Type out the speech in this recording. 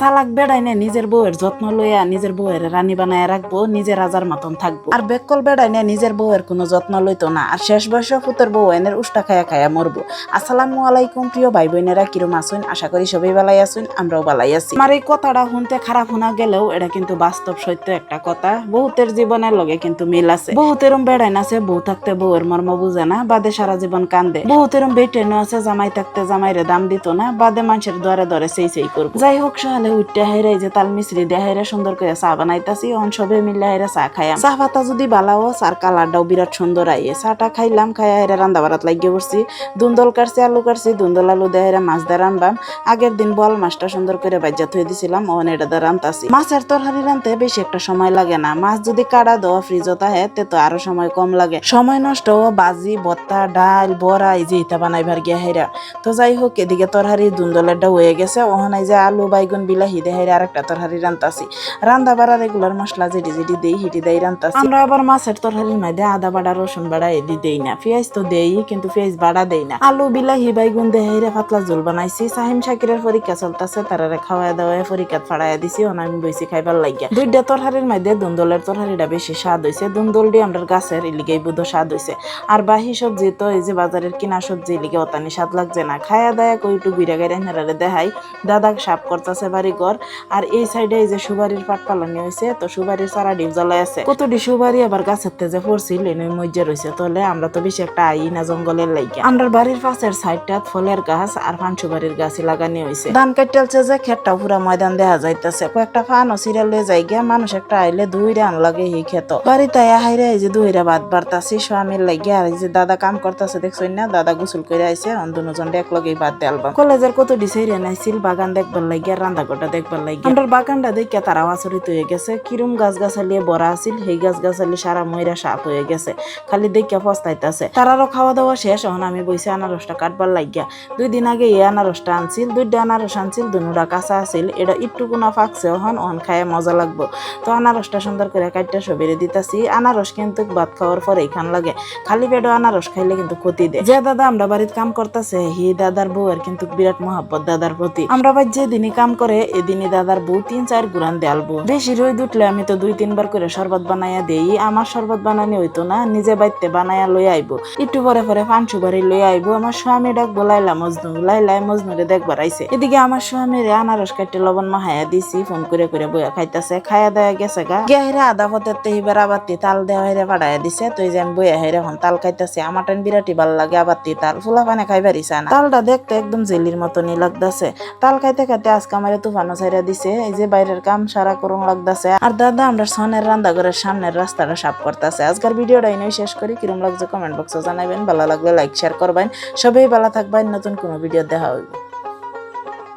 চালাক বেড়াই না, নিজের বউয়ের যত্ন লইয়া নিজের বউয়ের রানী বানায় রাখব, নিজের রাজার মতন থাকব। আর বেকল বেড়াই না, নিজের বউয়ের কোনো যত্ন লইতো না। আর শেষ বয়সে ফুতের বউ এনের উষ্টা খায়া খায়া মরবো। আসসালামু আলাইকুম, প্রিয় ভাই বোনেরা কিরম আসুন আশা করি সবাই বালাই আসুন আমরাও বালাই আছি। আমার এই কথাটা শুনতে খারাপ শোনা গেলেও এটা কিন্তু বাস্তব সত্য একটা কথা। বহুতের জীবনের লগে কিন্তু মিল আছে। বহুতেরম বেড়াই আছে, বউ থাকতে বউয়ের মর্ম বুঝে না, বাদে সারা জীবন কান্দে। বহুতেরম বেটেনো আছে, জামাই থাকতে জামাইরে দাম দিত না, বাদে মানুষের দরে দরে সেই সেই করব। যাই হোক সকালে উঠতে হাইরে এই যে তাল মিশ্রি দিয়ে হাইরে সুন্দর করে চা বানাইতাছি অন সবে মিলে হাইরে চা খাইয়াম। চা পাতা যদি বালাও, চার কালারটাও বিরাট সুন্দর আইয়ে। চাটা খাইলাম খাই হাইরে রান্না বাড়াত লাগিয়ে পড়ছি। দুন্দল কাটছি, আলু কাটছি দুন্দল আলু দিয়ে হাইরে মাছ দিয়ে রানবাম। আগের দিন বল মাছটা সুন্দর করে বাজ্যা থই দিছিলাম অন এটা দিয়ে রান্তাছি। মাছের তরকারি রানতে বেশি একটা সময় লাগে না। মাছ যদি কাটা দেওয়া ফ্রিজত আহে, তে তো আরও সময় কম লাগে। সময় নষ্ট বাজি ভত্তা ডাল, বড়া, এই যে ইতা বানাইবার গিয়া হাইরা। তো যাই হোক, এদিকে তরহারি দুন্দলেরটা হয়ে গেছে। ওখানে যে আলু, বাইগুন বিলাহি দেহাই আর একটা তরহারি রান্তাছি। রান্দা বাড়া রেগুলার মশলা যেটি যেটি দেই হিটি দেই রান্তাছি। আমরা আবার মাছের তরহারির মধ্যে আদা বাড়া, রসুন বাড়া এদি দেই না। পেঁয়াজ তো দেই, কিন্তু পেঁয়াজ বাড়া দেই না। আলু বিলাহি বাইগুন দেহাই রে পাতলা ঝোল বানাইছি। সাহিম শাকিরের পরীক্ষা চলতেছে, তারারে খাওয়া দাওয়া পরীক্ষা ফাড়াইয়া দিছি ওনা আমি বইছি খাইবার লাগিয়া। দুইটা তরহারির মধ্যে দুন্দলের তরহারিটা বেশি স্বাদ দুন্দল দিয়ে আমরা গাছের ইলিগেই বুধ স্বাদ হইছে। আর বাহি সবজি তো এই যে বাজারের কিনা সবজি ইলিগে অতানি স্বাদ লাগছে না। খায়া দায়া কই একটু গুইরা হেনারে দেখাই দাদা সাপ করতেছে বাড়ি ঘর। আর এই সাইডে এই যে সুবারির পাট পালানি হয়েছে, তো সুবারির সারা ডিপ জ্বলাই আছে। কতটি সুবারি আবার গাছের তেজে পড়ছিল, এনে মজ্জা রয়েছে তাহলে আমরা তো বেশি একটা আই না জঙ্গলের লাইকে আমরা বাড়ির পাশের সাইডটা ফলের গাছ আর ফান সুবারির গাছই লাগানি হয়েছে। ধান কাটতেছে যে খেতটা পুরা ময়দান দেখা যাইতেছে। কয়েকটা ফান ও সিরিয়াল যাই গিয়া মানুষ একটা আইলে দুই রান লাগে এই খেত বাড়িতে হাইরে এই যে দুইরা বাদ বাড়তাছি, স্বামীর লাগে আর এই যে দাদা কাম করতেছে, দেখছই না? দাদা গোসল করে আইছে অন দুজন এক লগে ভাত দেলবা কলেজের কত ডিসাইরে নাইছিল বাগান দেখবার লাগিয়া রান্দা গোটা দেখবার লাগিয়া। আমরা বাগানটা দেখিয়া তারা আচরিত হয়ে গেছে। কিরম গাছ গাছালিয়ে বড়া আছিল, সেই গাছ গাছালি সারা ময়রা সাপ হয়ে গেছে। খালি দেখিয়া পস্তাইতাছে। তারারও খাওয়া দাওয়া শেষ, এখন আমি বইছি আনারসটা কাটবার লাগিয়া। দুই দিন আগে এই আনারসটা আনছিল, দুইটা আনারস আনছিল, দুনুরা কাঁচা আছিল। এটা একটু কোনা ফাঁকছে, এখন অন খায় মজা লাগবো। তো আনারসটা সুন্দর করে কাটটা সবেরে দিতাছি। আনারস কিন্তু ভাত খাওয়ার পরেই খান লাগে। খালি পেটে আনারস খাইলে কিন্তু ক্ষতি দেয় যে দাদা আমরা বাড়িতে কাম করতেছে হি দাদার বউয়ের কিন্তু বিরাট মহাব্বত দাদার প্রতি। আমরা যে দিনই কাম করে এদিনই দাদার বউ তিন চার গুড়ান দেয়ালবো বেশি রই উঠলে আমি তো দুই তিনবার করে শরবত বানাইয়া দেই। আমার শরবত বানানি হইতো না, নিজে বাইতে বানাইয়া লই আইবো। একটু পরে পরে পাঁচশো বাড়ি লই আইবো। আমার স্বামী ডাকবো লাইলা মজনু, লাইলাই, মজনুরে দেখবার আইছে এদিকে আমার স্বামীর আনারস কাটতে লবণ মাহায়া দিছি, ফোন করে করে বইয়া খাইতাছে। খাইয়া দেয়া গেছে গা। গেহিরা আদা পথের তে হিবার আবাতি তাল দেওয়া হেরে দিছে। তুই যে আমি বইয়া হেরে এখন তাল খাইতাছি। আমার টাইম বিরাটি ভালো লাগে আবাতি তাল। ফুলা পানে খাইবার ইচ্ছা না। তালটা দেখতে একদম জেলির মতনই লাগতাছে। তাল খাইতে খাইতে আজকে আমার তুফানো ছাইরা দিছে, এই যে বাইরের কাম সারা করুন লাগতেছে। আর দাদা, আমরা সনের রান্না ঘরের সামনের রাস্তাটা সাফ করতেছে। আজকের ভিডিওটা এনে শেষ করি। কিরম লাগছে কমেন্ট বক্সে জানাবেন। ভালো লাগলে লাইক শেয়ার করবেন। সবাই ভালো থাকবেন। নতুন কোনো ভিডিও দেখা হইব।